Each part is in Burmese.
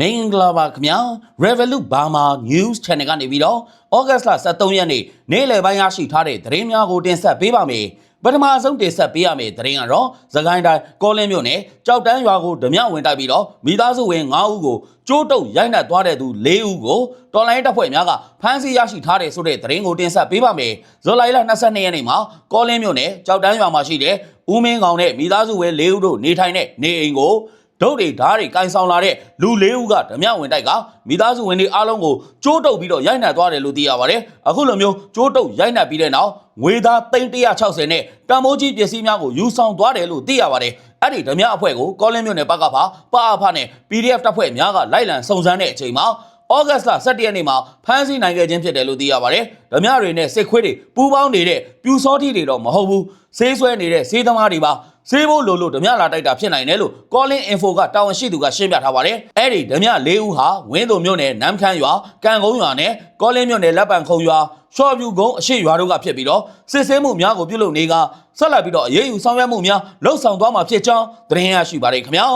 မင်္ဂလာပါခင်ဗျာ Revolut Burma News Channel ကနေပြီးတော့ဩဂတ်စ်လ23ရက်နေ့နေ့လယ်ပိုင်းရရှိထားတဲ့သတင်းများကိုတင်ဆက်ပေးပါမယ်ပထမဆုံးတင်ဆက်ပေးရမယ့်သတင်းကတော့သခိုင်းတိုင်းကောလင်းမြို့နယ်ကြောက်တန်းရွာကိုဓမြဝင်တိုက်ပြီးတော့မိသားစုဝင်9ဦးကိုကျိုးတုပ်ရိုက်နှက်သွားတဲ့သူ4ဦးကိုတော်လိုင်းတပ်ဖွဲ့များကဖမ်းဆီးရရှိထားတဲ့ဆိုတဲ့သတင်းကိုတင်ဆက်ပေးပါမယ်ဇူလိုင်လ22ရက်နေ့မှာကောလင်းမြို့နယ်ကြောက်တန်းရွာမှာရှိတဲ့ဦးမင်းကောင်နဲ့မိသားစုဝင်4ဦးတို့နေထိုင်တဲ့နေအိမ်ကို ဒုတ်တွေဓားတွေကင်ဆောင်လာတဲ့လူလေးဦးကဓမြဝင်တိုက်ကမိသားစုဝင်တွေအားလုံးကိုကျိုးတုပ်ပြီးတော့ရိုက်နှက်သွားတယ်လို့သိရပါတယ်။အခုလိုမျိုးကျိုးတုပ်ရိုက်နှက်ပြီးတဲ့နောက်ငွေသား360နဲ့တန်မိုးကြီးပစ္စည်းများကိုယူဆောင်သွားတယ်လို့သိရပါတယ်။အဲ့ဒီဓမြအဖွဲ့ကိုကောလင်းမြို့နယ်ဘက်ကဖာပါအဖနဲ့ PDF တပ်ဖွဲ့များကလိုက်လံစုံစမ်းတဲ့အချိန်မှာ ဩဂတ်စ်လ17ရက်နေ့မှာဖမ်းဆီးနိုင်ခဲ့ခြင်းဖြစ်တယ်လို့သိရပါတယ်။ဓမြတွေနဲ့စစ်ခွေးတွေပူးပေါင်းနေတဲ့ပြူစောတိတွေတော့မဟုတ်ဘူး။ဆေးဆွဲနေတဲ့ဆေးသမားတွေပါဆေးဖို့လို့လို့ဓမြလာတိုက်တာဖြစ်နိုင်တယ်လို့ Calling Info ကတာဝန်ရှိသူကရှင်းပြထားပါတယ်။အဲ့ဒီဓမြ၄ဦးဟာဝင်းတုံမြို့နယ်နမ်းခမ်းရွာကံကုန်းရွာနဲ့ Calling မြို့နယ်လက်ပံခုံရွာရှော့ပြူကုန်းအရှိရွာတို့ကဖြစ်ပြီးတော့စစ်ဆေးမှုများကိုပြုလုပ်နေကဆက်လက်ပြီးတော့အရေးယူဆောင်ရွက်မှုများလှုပ်ဆောင်သွားမှာဖြစ်ကြောင်းသတင်းရရှိပါတယ်ခင်ဗျာ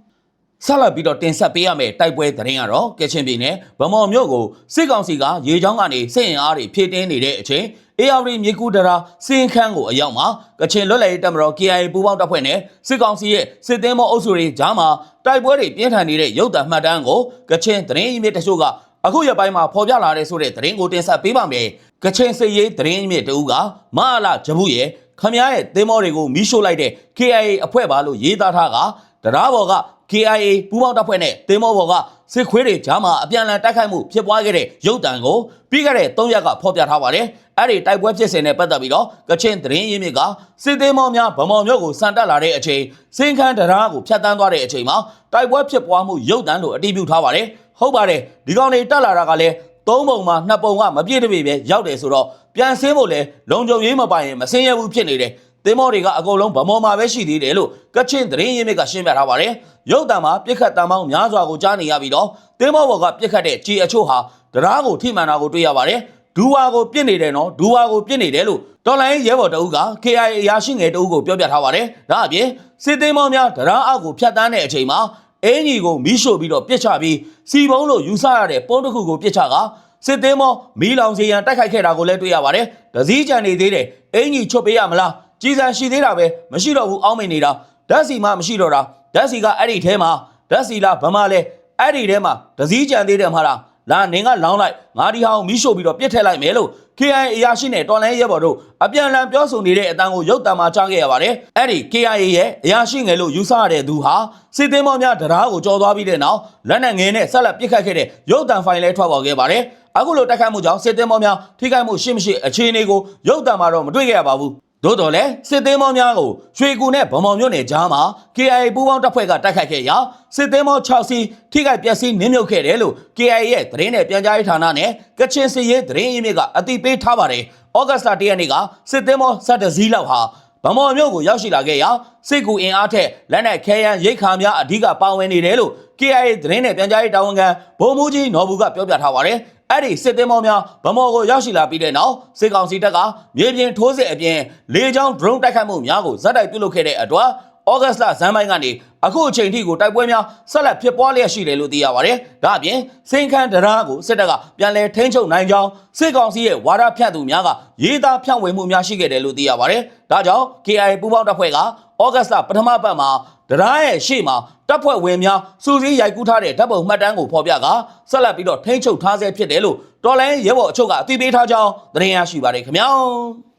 ။ ဆက်လက်ပြီးတော့တင်ဆက်ပေးရမယ့်တိုက်ပွဲသတင်းကတော့ကချင်ပြည်နယ်ဗမော်မြို့ကိုစစ်ကောင်စီကရေချောင်းကနေစစ်ရင်အားတွေဖြည့်တင်းနေတဲ့အချိန် AR မြေကူဒရာစင်ခန်းကိုအရောက်မှာကချင်လွတ်လပ်ရေးတပ်မတော် KIA ပူးပေါင်းတပ်ဖွဲ့နဲ့စစ်ကောင်စီရဲ့စစ်သည်မောအုပ်စုတွေကြားမှာတိုက်ပွဲတွေပြင်းထန်နေတဲ့ရုပ်သံမှတ်တမ်းကိုကချင်သတင်းရင်းမြစ်တချို့ကအခုရက်ပိုင်းမှာဖော်ပြလာတဲ့ဆိုတဲ့သတင်းကိုတင်ဆက်ပေးပါမယ်ကချင်စစ်ရေးသတင်းရင်းမြစ်တဦးကမဟာလာဂျဘူးရဲ့ ခမရရဲ့သင်းမောတွေကိုမီးရှို့လိုက်တဲ့ KIA အဖွဲ့ပါလို့ရေးသားထားကတရားဘော်က KIA ပူးပေါင်းတပ်ဖွဲ့နဲ့တင်မောဘော်ကစစ်ခွေးတွေကြားမှာအပြန်အလှန်တိုက်ခိုက်မှုဖြစ်ပွားခဲ့တဲ့ရုပ်တံကိုပြီးခဲ့တဲ့၃ရက်ကဖော်ပြထားပါတယ်။အဲ့ဒီတိုက်ပွဲဖြစ်စဉ်နဲ့ပတ်သက်ပြီးတော့ကချင်သတင်းရင်းမြစ်ကစစ်သေးမောများဗမော်မြို့ကိုစံတက်လာတဲ့အချိန်စင်ခန်းတရားကိုဖျက်ဆီးသွားတဲ့အချိန်မှာတိုက်ပွဲဖြစ်ပွားမှုရုပ်တံလို့အတည်ပြုထားပါတယ်။ဟုတ်ပါတယ်ဒီကောင်တွေတက်လာတာကလည်း သုံးပုံမှာနှစ်ပုံကမပြည့်တပြည့်ပဲရောက်တယ်ဆိုတော့ပြန်ဆင်းဖို့လဲလုံခြုံရေးမပိုင်ရင်မဆင်းရဘူးဖြစ်နေတယ်သင်းမောတွေကအကုန်လုံးဗမော်မှာပဲရှိသေးတယ်လို့ကချင်သတင်းရင်းမြစ်ကရှင်းပြထားပါတယ်ရုပ်တံမှာပြစ်ခတ်တံပေါင်းများစွာကိုကြားနေရပြီးတော့သင်းမောဘော်ကပြစ်ခတ်တဲ့ကြီးအချို့ဟာတရားကိုထိမှန်တာကိုတွေ့ရပါတယ်ဒူဝါကိုပြစ်နေတယ်နော်ဒူဝါကိုပြစ်နေတယ်လို့တော်လိုင်းရဲဘော်တအုပ်က KIA အရာရှိငယ်တအုပ်ကိုပြောပြထားပါတယ်ဒါအပြင်စစ်သေးမောများတရားအောက်ကိုဖြတ်တန်းတဲ့အချိန်မှာ အင်ကြီးကိုမီးရှို့ပြီးတော့ပြစ်ချပြီးစီဘုံလို့ယူဆရတဲ့ပုံတစ်ခုကိုပြစ်ချကစစ်သေးမောမီးလောင်စီရန်တိုက်ခိုက်ခဲ့တာကိုလည်းတွေ့ရပါတယ်။ဒစည်းကြံနေသေးတယ်။အင်ကြီးချွတ်ပေးရမလား။ကြီးစံရှိသေးတာပဲမရှိတော့ဘူးအောင်းမိန်နေတာ။ဓာတ်စီမှမရှိတော့တာ။ဓာတ်စီကအဲ့ဒီထဲမှာဓာတ်စီလားဗမာလဲအဲ့ဒီထဲမှာဒစည်းကြံသေးတယ်မဟုတ်လား။ လာနင်းကလောင်းလိုက်ငါဒီဟာကိုမီးရှို့ပြီးတော့ပြစ်ထည့်လိုက်မယ်လို့ KIA အရာရှိနဲ့တော်လိုင်းရဲဘော်တို့အပြန်အလှန်ပြောဆိုနေတဲ့အတန်းကိုရုပ်တံမှာကြားခဲ့ရပါတယ်။အဲ့ဒီ KIA ရဲ့အရာရှိငယ်လို့ယူဆရတဲ့သူဟာစစ်သေးမောများတရားကိုကြော်သွားပြီးတဲ့နောက်လက်နက်ငယ်နဲ့ဆက်လက်ပစ်ခတ်ခဲ့တဲ့ရုပ်တံဖိုင်လဲထွက်ပေါ်ခဲ့ပါတယ်။အခုလိုတက်ခတ်မှုကြောင့်စစ်သည်မောများထိခိုက်မှုရှိမရှိအခြေအနေကိုရုပ်တံမှာတော့မတွေ့ခဲ့ရပါဘူး။ သို့တော်လည်းစစ်သည်မောများကိုရွှေကူနဲ့ဗမော်မြို့နယ်ကြားမှာ KIA ပူးပေါင်းတပ်ဖွဲ့ကတိုက်ခိုက်ခဲ့ရာစစ်သည်မော6စီးထိခိုက်ပျက်စီးနစ်မြုပ်ခဲ့တယ်လို့ KIA ရဲ့သတင်းနဲ့ပြန်ကြားရေးဌာနနဲ့ကချင်စစ်ရေးသတင်းရင်းမြစ်ကအသိပေးထားပါတယ်။ဩဂတ်စ်လ၁ရက်နေ့ကစစ်သည်မော7စီးလောက်ဟာဗမော်မြို့ကိုရောက်ရှိလာခဲ့ရာစစ်ကူအင်အားထက်လက်နက်ခဲယမ်းရိတ်ခါများအဓိကပါဝင်နေတယ်လို့ KIA သတင်းနဲ့ပြန်ကြားရေးတာဝန်ခံဗိုလ်မှူးကြီးနော်ဘူးကပြောပြထားပါတယ်။ အဲ့ဒီစစ်သည်မောများဗမော်ကိုရောက်ရှိလာပြီးတဲ့နောက်စစ်ကောင်စီတပ်ကမြေပြင်ထိုးစစ်အပြင်လေကြောင်း drone တိုက်ခိုက်မှုများကိုဇက်တိုက်ပြုလုပ်ခဲ့တဲ့အတွက် ဩဂတ်စ်လဇန်ပိုင်းကနေအခုအချိန်ထိကိုတိုက်ပွဲများဆက်လက်ဖြစ်ပွားလျက်ရှိတယ်လို့သိရပါတယ်။ဒါအပြင်စိန်ခမ်းတရားကိုစစ်တပ်ကပြန်လည်ထိန်းချုပ်နိုင်ကြောင်းစစ်ကောင်စီရဲ့ဝါဒဖြန့်သူများကရေးသားဖြန့်ဝေမှုများရှိခဲ့တယ်လို့သိရပါတယ်။ဒါကြောင့် KIA ပူးပေါင်းတပ်ဖွဲ့ကဩဂတ်စ်လပထမပတ်မှာတရားရဲ့ရှေ့မှာတပ်ဖွဲ့ဝင်များစူးစီးရိုက်ကူးထားတဲ့ဓာတ်ပုံမှတ်တမ်းကိုဖော်ပြကဆက်လက်ပြီးတော့ထိန်းချုပ်ထားဆဲဖြစ်တယ်လို့တော်လိုင်းရဲဘော်အချို့ကအသိပေးထားကြောင်းသတင်းရရှိပါတယ်ခင်ဗျာ။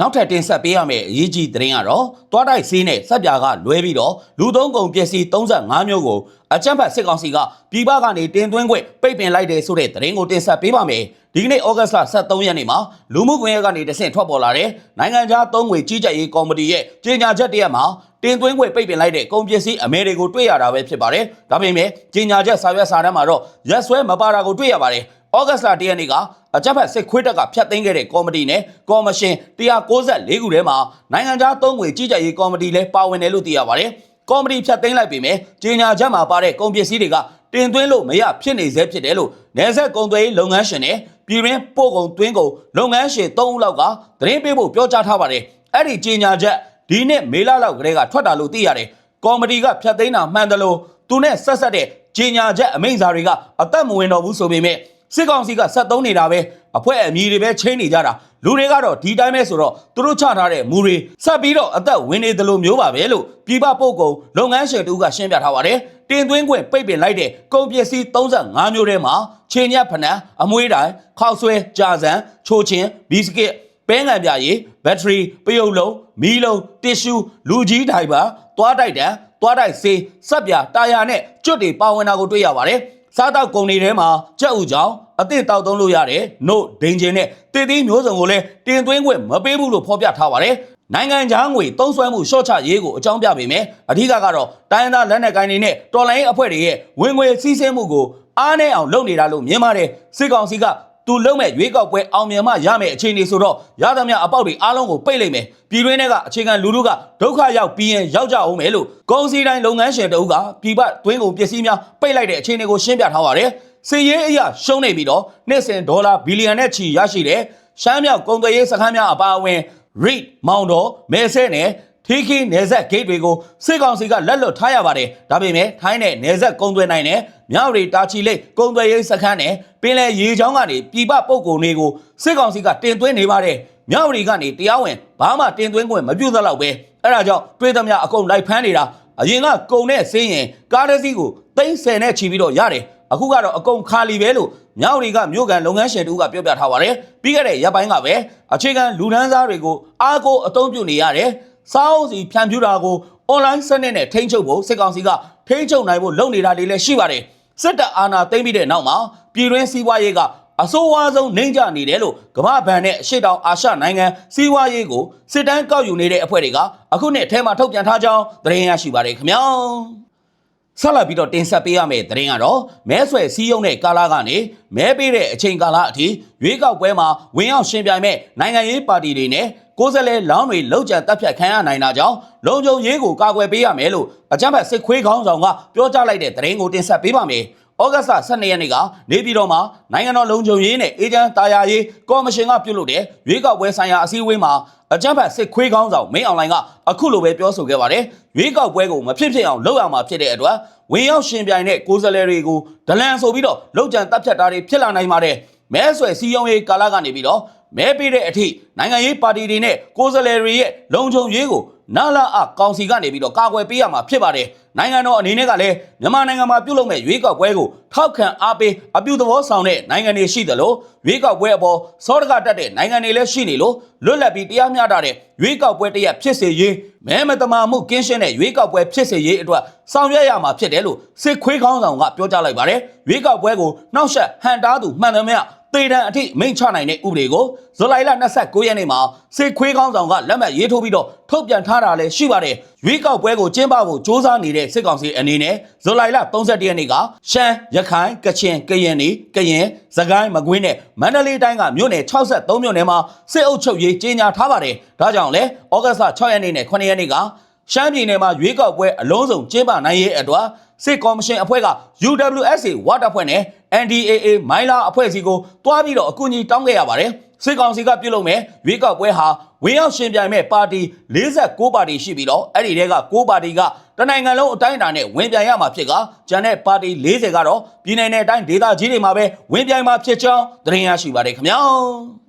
နောက်ထပ်တင်ဆက်ပေးရမယ့်အရေးကြီးသတင်းကတော့တွားတိုက်ဆေးနဲ့စက်ပြာကလွဲပြီးတော့လူသုံးကုန်ပစ္စည်း35မျိုးကိုအကြမ်းဖက်စစ်ကောင်စီကပြည်ပကနေတင်သွင်းခွင့်ပိတ်ပင်လိုက်တယ်ဆိုတဲ့သတင်းကိုတင်ဆက်ပေးပါမယ်။ဒီကနေ့ဩဂတ်စ်လ23ရက်နေ့မှာလူမှုကွန်ရက်ကနေတဆင့်ထွက်ပေါ်လာတဲ့နိုင်ငံခြားသုံးငွေကြီးကြပ်ရေးကော်မတီရဲ့ကြေညာချက်တရက်မှာတင်သွင်းခွင့်ပိတ်ပင်လိုက်တဲ့ကုန်ပစ္စည်းအမဲတွေကိုတွေ့ရတာပဲဖြစ်ပါတယ်။ဒါပေမဲ့ကြေညာချက်စာရွက်စာတမ်းမှာတော့ရက်စွဲမပါတာကိုတွေ့ရပါတယ်။ ဩဂတ်စ်လ1ရက်နေ့ကအကြမ်းဖက်စစ်ခွေးတပ်ကဖျက်သိမ်းခဲ့တဲ့ကော်မတီနဲ့ကော်မရှင်194ခုထဲမှာနိုင်ငံခြားသုံးငွေကြီးကြပ်ရေးကော်မတီလည်းပါဝင်တယ်လို့သိရပါတယ်။ကော်မတီဖျက်သိမ်းလိုက်ပေမဲ့ကြေညာချက်မှာပါတဲ့ကုန်ပစ္စည်းတွေကတင်သွင်းလို့မရဖြစ်နေစေဖြစ်တယ်လို့နယ်ဆက်ကုန်သွယ်ရေးလုပ်ငန်းရှင်နဲ့ပြည်တွင်းပို့ကုန်သွင်းကုန်လုပ်ငန်းရှင်3ဦးလောက်ကသတင်းပေးဖို့ပြောကြားထားပါတယ်။အဲ့ဒီကြေညာချက်ဒီနှစ်မေလလောက်ကလေးကထွက်တာလို့သိရတယ်။ကော်မတီကဖျက်သိမ်းတာမှန်တယ်လို့သူနဲ့ဆက်ဆက်တဲ့ကြီးညာချက်အမိန့်စာတွေကအသက်မဝင်တော့ဘူးဆိုပေမဲ့ စစ်ကောင်စီကဆက်သုံးနေတာပဲအဖွဲ့အမည်တွေပဲချင်းနေကြတာလူတွေကတော့ဒီတိုင်းပဲဆိုတော့သူတို့ချထားတဲ့မူတွေဆက်ပြီးတော့အသက်ဝင်နေတယ်လို့မျိုးပါပဲလို့ပြည်ပပုတ်ကုံလုပ်ငန်းရှင်တူကရှင်းပြထားပါတယ်တင်သွင်းခွင့်ပိတ်ပင်လိုက်တဲ့ကုန်ပစ္စည်း35မျိုးထဲမှာခြေညက်ဖနံအမွှေးတိုင်ခောက်ဆွဲကြာစံချိုချင်းဘီစကစ်ပဲငံပြရည်ဘက်ထရီပယုတ်လုံးမီးလုံးတစ်ရှူလူကြီးတိုင်ပါသွားတိုက်တံသွားတိုက်ဆေးစက်ပြတာယာနဲ့ကျွတ်တွေပါဝင်တာကိုတွေ့ရပါတယ် စားတောက်ကုန်တွေထဲမှာကြက်ဥကြောင်အသင့်တောက်သုံးလို့ရတယ်။နို့ဒိန်ဂျင်နဲ့တည်တည်မျိုးစုံကိုလည်းတင်သွင်းခွင့်မပေးဘူးလို့ဖော်ပြထားပါတယ်။နိုင်ငံခြားငွေသုံးစွဲမှုရှော့ချရေးကိုအကြောင်းပြပေမဲ့အထူးကတော့တိုင်းဒေသလက်နက်ကိုင်တွေနဲ့တော်လိုင်းအဖွဲ့တွေရဲ့ဝင်ငွေစီးဆင်းမှုကိုအားနဲ့အောင်လုပ်နေတာလို့မြင်ပါတယ်။စစ်ကောင်စီက သူလုံးမဲ့ရွေးကောက်ပွဲအောင်မြင်မှရမယ်အခြေအနေဆိုတော့ရသမျှအပေါက်တွေအားလုံးကိုပိတ်လိုက်မယ်ပြည်တွင်းထဲကအခြေခံလူထုကဒုက္ခရောက်ပြီးရင်ရောက်ကြအောင်မယ်လို့ကုန်စည်တိုင်းလုပ်ငန်းရှင်တအုပ်ကပြည်ပတွင်းကုန်ပစ္စည်းများပိတ်လိုက်တဲ့အခြေအနေကိုရှင်းပြထားပါတယ်စီရေးအရာရှုံးနေပြီးတော့နှစ်စဉ်ဒေါ်လာဘီလီယံနဲ့ချီရရှိတဲ့ရှမ်းမြောက်ကုန်သွယ်ရေးစခန်းများအပါအဝင် REIT မောင်တော်မဲဆဲနဲ့ထီခီနယ်ဆက်ဂိတ်တွေကိုစစ်ကောင်စီကလက်လွတ်ထားရပါတယ်။ဒါပေမဲ့ထိုင်းနဲ့နယ်ဆက်ကုန်းသွယ်နိုင်တဲ့ မြောက်ရီတာချီလိတ်ကုန်းသွယ်ရေးစခန်းနဲ့ပင်လယ်ရေချောင်းကနေပြည်ပပုတ်ကုန်တွေကိုစစ်ကောင်စီကတင်သွင်းနေပါတယ်။မြောက်ရီကနေတရားဝင်ဘာမှတင်သွင်းခွင့်မပြုသလောက်ပဲ။အဲဒါကြောင့်တွေးသမျှအကုန်လိုက်ဖမ်းနေတာအရင်ကကုံနဲ့စင်းရင်ကားတစ်စီးကို30နဲ့ချီပြီးတော့ရတယ်။အခုကတော့အကုန်ခါလီပဲလို့မြောက်တွေကမြို့ကန်လုပ်ငန်းရှင်တူကပြောပြထားပါတယ်ပြီးခဲ့တဲ့ရက်ပိုင်းကပဲအခြေခံလူဒန်းစားတွေကိုအားကိုအသုံးပြုနေရတယ်စားအုပ်စီဖြန့်ဖြူးတာကို online စနစ်နဲ့ထိန်းချုပ်ဖို့စစ်ကောင်စီကထိန်းချုပ်နိုင်ဖို့လုပ်နေတာတွေလည်းရှိပါတယ် စစ်တပ်အာဏာသိမ်းပြီးတဲ့နောက်မှာပြည်တွင်းစီးပွားရေးကအဆိုးဝါးဆုံးနှိမ့်ကျနေတယ်လို့ကမ္ဘာဘဏ်နဲ့အရှေ့တောင်အာရှနိုင်ငံစီးပွားရေးကိုစစ်တမ်းကောက်ယူနေတဲ့အဖွဲ့တွေကအခုနှစ်ထဲမှာထုတ်ပြန်ထားကြောင်းသတင်းရရှိပါတယ်ခင်ဗျာဆက်လက်ပြီးတော့တင်ဆက်ပေးရမယ့်သတင်းကတော့မဲဆွယ်စည်းရုံးတဲ့ကာလကနေမဲပေးတဲ့အချိန်ကာလအထိရွေးကောက်ပွဲမှာဝင်ရောက်ရှင်ပြိုင်မဲ့နိုင်ငံရေးပါတီတွေနဲ့ ကိုယ်စားလှယ်လောင်းတွေလောက်ကျန်တပ်ဖြတ်ခံရနိုင်တာကြောင့်လုံခြုံရေးကိုကာကွယ်ပေးရမယ်လို့အကြမ်းဖက်စစ်ခွေးခေါင်းဆောင်ကပြောကြားလိုက်တဲ့သတင်းကိုတင်ဆက်ပေးပါမယ်။ဩဂတ်စ်12ရက်နေ့ကနေပြည်တော်မှာနိုင်ငံတော်လုံခြုံရေးနဲ့အေဂျင့်တာယာရေးကော်မရှင်ကပြုလုပ်တဲ့ရွေးကောက်ပွဲဆိုင်ရာအစည်းအဝေးမှာအကြမ်းဖက်စစ်ခွေးခေါင်းဆောင်မင်းအွန်လိုင်းကအခုလိုပဲပြောဆိုခဲ့ပါတယ်။ရွေးကောက်ပွဲကိုမဖြစ်ဖြစ်အောင်လုပ်ရမှာဖြစ်တဲ့အတွက်ဝင်ရောက်ရှင်ပြိုင်တဲ့ကိုယ်စားလှယ်တွေကိုဒလန်ဆိုပြီးတော့လောက်ကျန်တပ်ဖြတ်တာတွေဖြစ်လာနိုင်ပါတယ်။မဲဆွယ်စည်းရုံးရေးကာလကနေပြီးတော့မဲပေးတဲ့အထိနိုင်ငံရေးပါတီတွေနဲ့ကိုယ်စားလှယ်တွေရဲ့လုံခြုံရေးကိုနာလာအကောင်စီကနေပြီးတော့ကာကွယ်ပေးရမှာဖြစ်ပါတယ်။နိုင်ငံတော်အနေနဲ့ကလည်းမြန်မာနိုင်ငံမှာပြုလုပ်မဲ့ရွေးကောက်ပွဲကိုထောက်ခံအားပေးအပြုသဘောဆောင်တဲ့နိုင်ငံတွေရှိသလိုရွေးကောက်ပွဲအပေါ်စောတကတက်တဲ့နိုင်ငံတွေလည်းရှိနေလို့လွတ်လပ်ပြီးတရားမျှတတဲ့ရွေးကောက်ပွဲတစ်ရက်ဖြစ်စေရေးမဲမတမာမှုကင်းရှင်းတဲ့ရွေးကောက်ပွဲဖြစ်စေရေးအတွက်ဆောင်ရွက်ရမှာဖြစ်တယ်လို့စစ်ခွေးခေါင်းဆောင်ကပြောကြားလိုက်ပါတယ်။ရွေးကောက်ပွဲကိုနှောက်ယှက်ဟန်တားသူမှန်သမျှတေတံအထိမိန့်ချနိုင်တဲ့ဥပဒေကိုဇူလိုင်လ29ရက်နေ့မှာစစ်ခွေးကောင်းဆောင်ကလက်မှတ်ရေးထိုးပြီးတော့ထုတ်ပြန်ထားတာလည်းရှိပါတယ်။ရွေးကောက်ပွဲကိုကျင်းပဖို့စ조사နေတဲ့စစ်ကောင်စီအနေနဲ့ဇူလိုင်လ31ရက်နေ့ကရှမ်းရခိုင်ကချင်ကရင်နီကရင်စကိုင်းမကွေးနဲ့မန္တလေးတိုင်းကမြို့နယ်63မြို့နယ်မှာစစ်အုပ်ချုပ်ရေးကြီးညာထားပါတယ်။ဒါကြောင့်လဲဩဂတ်စ်6ရက်နေ့နဲ့9ရက်နေ့က ရှမ်းပြည်နယ်မှာရွေးကောက်ပွဲအလုံးစုံကျင်းပနိုင်ရေးအတွက်စစ်ကော်မရှင်အဖွဲ့က UWSA ဝါတပ်ဖွဲ့နဲ့ NDAA မိုင်းလာအဖွဲ့စီကိုတွားပြီးတော့အကူအညီတောင်းခဲ့ရပါတယ်စစ်ကောင်စီကပြုလုပ်မဲ့ရွေးကောက်ပွဲဟာဝင်ရောက်ရှင်ပြိုင်မဲ့ပါတီ46ပါတီရှိပြီးတော့အဲ့ဒီတဲက6ပါတီကတနိုင်ငံလုံးအတိုင်းအတာနဲ့ဝင်ပြိုင်ရမှာဖြစ်ကဂျန်တဲ့ပါတီ40ကတော့ပြည်내နဲ့အတိုင်းဒေသကြီးတွေမှာပဲဝင်ပြိုင်မှာဖြစ်ကြောင်းသတင်းရရှိပါတယ်ခင်ဗျာ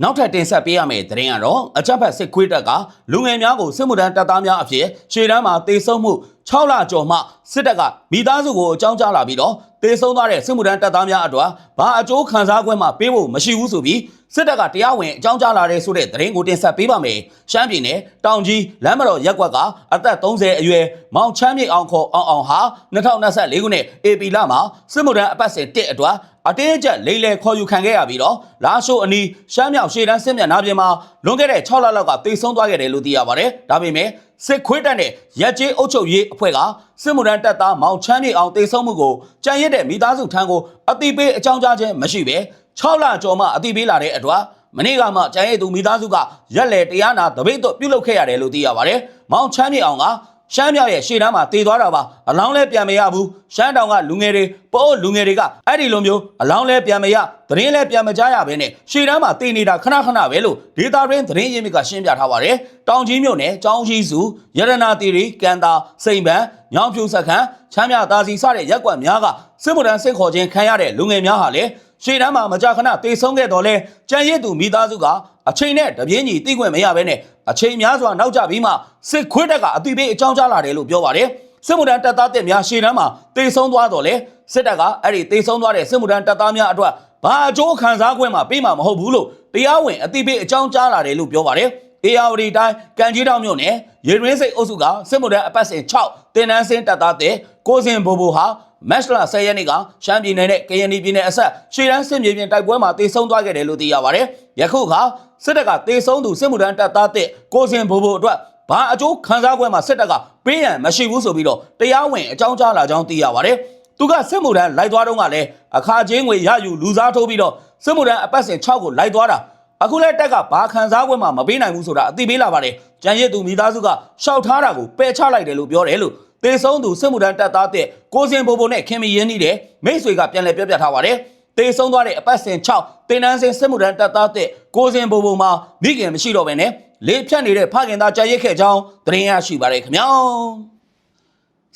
နောက်ထပ်တင်ဆက်ပေးရမယ့်သတင်းကတော့အကြမ်းဖက်စစ်ခွေးတပ်ကလူငယ်များကိုစစ်မှုထမ်းတပ်သားများအဖြစ်ရှေ့တန်းမှာတေဆုံးမှု 6လကျော်မှစစ်တပ်ကမိသားစုကိုအကြောင်းကြားလာပြီးတော့တေဆုံးသွားတဲ့စစ်မှုထမ်းတပ်သားများအတွက်ဘာအကျိုးခံစား권မှပေးဖို့မရှိဘူးဆိုပြီးစစ်တပ်ကတရားဝင်အကြောင်းကြားလာတဲ့ဆိုတဲ့သတင်းကိုတင်ဆက်ပေးပါမယ်။ရှမ်းပြည်နယ်တောင်ကြီးလမ်းမတော်ရက်ကွက်ကအသက်30အရွယ်မောင်ချမ်းမြေအောင်ခေါ်အောင်အောင်ဟာ2024ခုနှစ် AP လမှာစစ်မှုထမ်းအပတ်စဉ်1အတွက်အတင်းအကျပ်လိမ့်လေခေါ်ယူခံခဲ့ရပြီးတော့လာရှိုးအနီးရှမ်းမြောက်ရှေ့တန်းစစ်မျက်နှာပြင်မှာလွန်ခဲ့တဲ့6လလောက်ကတေဆုံးသွားခဲ့တယ်လို့သိရပါတယ်။ဒါပေမဲ့ စစ်ခွေးတပ်နဲ့ရက်ကျေးအုပ်ချုပ်ရေးအဖွဲ့ကစစ်မှုထမ်းတပ်သားမောင်ချမ်းမြေအောင်တေဆုံးမှုကိုကြံရစ်တဲ့မိသားစုထံကိုအတိပေးအကြောင်းကြားခြင်းမရှိဘဲ6လကျော်မှအတိပေးလာတဲ့အတွက်မနေ့ကမှကျန်ရည်သူမိသားစုကရက်လေတရားနာတပိတ်တော့ပြုတ်လုခဲ့ရတယ်လို့သိရပါတယ်။မောင်ချမ်းမြေအောင်က ရှမ်းမြောက်ရဲ့ရှေ့တန်းမှာတည်သွားတာပါအလောင်းလဲပြန်မရဘူးရှမ်းတောင်ကလူငယ်တွေပို့လူငယ်တွေကအဲ့ဒီလိုမျိုးအလောင်းလဲပြန်မရသတင်းလဲပြန်မကြရဘဲနဲ့ရှေ့တန်းမှာတည်နေတာခဏခဏပဲလို့ဒေတာရင်းသတင်းရင်းမြစ်ကရှင်းပြထားပါတယ်တောင်ကြီးမြို့နယ်ကျောင်းကြီးစုရတနာတီရီကန်တာစိန်ပန်းညောင်ဖြူစခန်းချမ်းမြသာစီစတဲ့ရက်ကွက်များကစစ်မှုထမ်းစစ်ခေါ်ခြင်းခံရတဲ့လူငယ်များဟာလည်းရှေ့တန်းမှာမကြာခဏတေဆုံးခဲ့တော်လဲကြံရစ်သူမိသားစုက အချိန်နဲ့တပြင်းညီတိခွင့်မရဘဲနဲ့အချိန်များစွာနောက်ကျပြီးမှစစ်ခွေးတက်ကအတိပေးအကြောင်းကြားလာတယ်လို့ပြောပါတယ်စစ်မှုထမ်းတပ်သားတက်များရှေ့တန်းမှာတေဆုံးသွားတော်လဲစစ်တပ်ကအဲ့ဒီတေဆုံးသွားတဲ့စစ်မှုထမ်းတပ်သားများအတွက်ဘာအကျိုးခံစား권မှာပေးမှာမဟုတ်ဘူးလို့တရားဝင်အတိပေးအကြောင်းကြားလာတယ်လို့ပြောပါတယ်အေယာဝတီတိုင်းကံကြီးတောင်မြို့နယ်ရေရင်းစိတ်အုပ်စုကစစ်မှုထမ်းအပတ်စဉ်6တင်နန်းစင်းတပ်သားတဲ့ကိုစင်ဘိုဘိုဟာ မက်စလာ10ရက်နေ့ကရှမ်းပြည်နယ်နဲ့ကရင်ပြည်နယ်အဆက်ရှေ့တန်းစစ်မြေပြင်တိုက်ပွဲမှာတေဆုံးသွားခဲ့တယ်လို့သိရပါတယ်။ယခုခါစစ်တပ်ကတေဆုံးသူစစ်မှုထမ်းတပ်သားတဲ့ကိုစင်ဘိုဘိုအတွက်ဘာအကျိုးခံစား권မှာစစ်တပ်ကပေးရန်မရှိဘူးဆိုပြီးတော့တရားဝင်အကြောင်းကြားလာကြောင်းသိရပါတယ်။သူကစစ်မှုထမ်းလိုက်သွားတော့ကလည်းအခါချင်းငွေရယူလူစားထိုးပြီးတော့စစ်မှုထမ်းအပတ်စဉ်6ကိုလိုက်သွားတာအခုလဲတက်ကဘာခံစား권မှာမပေးနိုင်ဘူးဆိုတာအသိပေးလာပါတယ်။ကြံရစ်သူမိသားစုကရှောက်ထားတာကိုပယ်ချလိုက်တယ်လို့ပြောတယ်လို့ တေဆုံးသူစစ်မှုထမ်းတပ်သားတဲ့ကိုစင်ဘိုဘိုနဲ့ခင်မီရင်းနှီးတဲ့မိတ်ဆွေကပြန်လည်ပြောပြထားပါတယ်။တေဆုံးသွားတဲ့အပတ်စဉ်6တင်နန်းစင်စစ်မှုထမ်းတပ်သားတဲ့ကိုစင်ဘိုဘိုမှာမိခင်မရှိတော့ဘဲနဲ့လေးဖြတ်နေတဲ့ဖခင်သားကြံရစ်ခဲ့ကြောင်းသတင်းရရှိပါတယ်ခင်ဗျာ။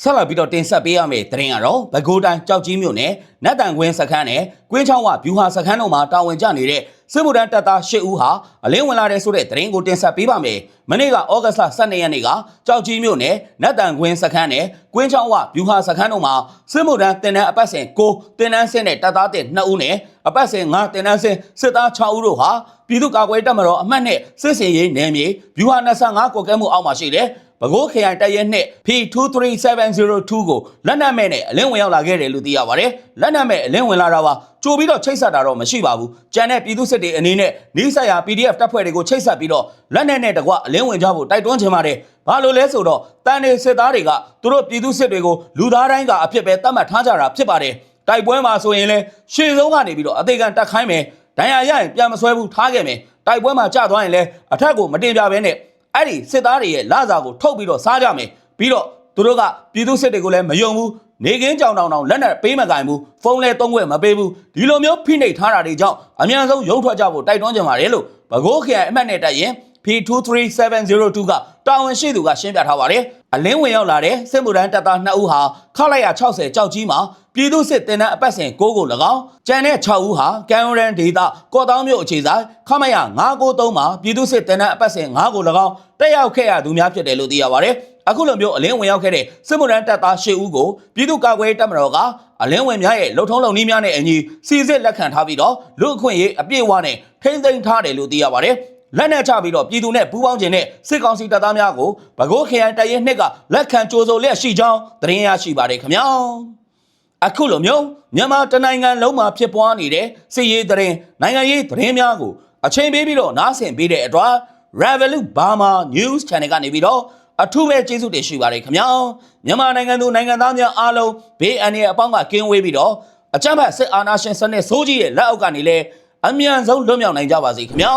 ဆက်လက်ပြီးတော့တင်ဆက်ပေးရမယ့်သတင်းကတော့ဘကိုးတိုင်းကြောက်ကြီးမြို့နယ်နတ်တန်ကွင်းစခန်းနဲ့ကွင်းချောင်းဝဗျူဟာစခန်းတို့မှာတာဝန်ကျနေတဲ့စစ်မှုထမ်းတပ်သား၈ဦးဟာအလင်းဝင်လာတဲ့ဆိုတဲ့သတင်းကိုတင်ဆက်ပေးပါမယ်။မနေ့ကဩဂတ်စ်လ12ရက်နေ့ကကြောက်ကြီးမြို့နယ်နတ်တန်ကွင်းစခန်းနဲ့ကွင်းချောင်းဝဗျူဟာစခန်းတို့မှာစစ်မှုထမ်းတင်တန်းအပတ်စဉ်6တင်တန်းစင်းနဲ့တပ်သားတဲ့2ဦးနဲ့အပတ်စဉ်9တင်တန်းစင်းစစ်သား6ဦးတို့ဟာပြည်သူ့ကာကွယ်တပ်မတော်အမှတ်နဲ့စစ်စင်ရေးနယ်မြေဗျူဟာ25ကွက်ကဲမှုအောက်မှာရှိတဲ့ ပဲခူးခရိုင်တပ်ရဲနှစ် P23702 ကိုလက်နက်မဲ့နဲ့အလင်းဝင်ရောက်လာခဲ့တယ်လို့သိရပါတယ်။လက်နက်မဲ့အလင်းဝင်လာတာပါကြိုပြီးတော့ချိတ်ဆက်တာတော့မရှိပါဘူး။ကြံတဲ့ပြည်သူစစ်တွေအနေနဲ့နီးစပ်ရာ PDF တပ်ဖွဲ့တွေကိုချိတ်ဆက်ပြီးတော့လက်နက်နဲ့တကွအလင်းဝင်ကြဖို့တိုက်တွန်းချင်ပါတယ်။ဘာလို့လဲဆိုတော့တန်နေစစ်သားတွေကသူတို့ပြည်သူစစ်တွေကိုလူသားတိုင်းကအဖြစ်ပဲတတ်မှတ်ထားကြတာဖြစ်ပါတယ်။တိုက်ပွဲမှာဆိုရင်လဲရှေ့ဆုံးကနေပြီးတော့အသေးခံတက်ခိုင်းမယ်။ဒဏ်ရာရရင်ပြန်မဆွဲဘူးထားခဲ့မယ်။တိုက်ပွဲမှာကြာသွားရင်လဲအထက်ကိုမတင်ပြဘဲနဲ့ အဲ့ဒီစစ်သားတွေရဲ့လစာကိုထုတ်ပြီးတော့စားကြမယ်ပြီးတော့သူတို့ကပြည်သူစစ်တွေကိုလည်းမယုံဘူးနေကင်းကြောင်တောင်တောင်လက်နဲ့ပေးမကင်ဘူးဖုန်းလဲသုံးခွင့်မပေးဘူးဒီလိုမျိုးဖိနှိပ်ထားတာတွေကြောင့်အများဆုံးရုံထွက်ကြဖို့တိုက်တွန်းကြပါတယ်လို့ဘကိုးခရိုင်အမှတ်နဲ့တက်ရင် P23702 ကတာဝန်ရှိသူကရှင်းပြထားပါတယ်အလင်းဝင်ရောက်လာတဲ့စစ်မှုထမ်းတပ်သား2ဦးဟာခလိုက်ရ60ကြောက်ကြီးမှာပြည်သူစစ်တင်တဲ့အပတ်စဉ်6ကို၎င်းကျန်တဲ့6ဦးဟာကန်ရန်ဒေတာကော့တောင်းမြို့အခြေဆိုင်ခမရ993မှာပြည်သူစစ်တင်တဲ့အပတ်စဉ်9ကို၎င်းတက်ရောက်ခဲ့ရသူများဖြစ်တယ်လို့သိရပါတယ်အခုလိုမျိုးအလင်းဝင်ရောက်ခဲ့တဲ့စစ်မှုထမ်းတပ်သား၈ဦးကိုပြည်သူ့ကာကွယ်ရေးတပ်မတော်ကအလင်းဝင်များရဲ့လုံထုံးလုံနည်းများနဲ့အညီစီစစ်လက်ခံထားပြီးတော့လူအခွင့်ရေးအပြည့်အဝနဲ့ထိမ့်သိမ်းထားတယ်လို့သိရပါတယ် လက်နဲ့ချပြီးတော့ပြည်သူနဲ့ပူးပေါင်းခြင်းနဲ့စစ်ကောင်စီတပ်သားများကိုဗကိုးခရိုင်တရဲနှစ်ကလက်ခံကြိုးစိုးလျက်ရှိကြောင်းသတင်းရရှိပါတယ်ခင်ဗျာအခုလိုမျိုးမြန်မာတနိုင်ငံလုံးမှာဖြစ်ပွားနေတဲ့စစ်ရေးသတင်းနိုင်ငံရေးသတင်းများကိုအချိန်ပေးပြီးတော့နားဆင်ပေးတဲ့အတွက် Revolut Burma News Channel ကနေပြီးတော့အထူးပဲကျေးဇူးတင်ရှိပါတယ်ခင်ဗျာမြန်မာနိုင်ငံသူနိုင်ငံသားများအားလုံးဘေးအန္တရာယ်အပေါင်းကကင်းဝေးပြီးတော့အကြမ်းဖက်စစ်အာဏာရှင်စနစ်ဆိုးကြီးရဲ့လက်အောက်ကနေလည်းအမြန်ဆုံးလွတ်မြောက်နိုင်ကြပါစေခင်ဗျာ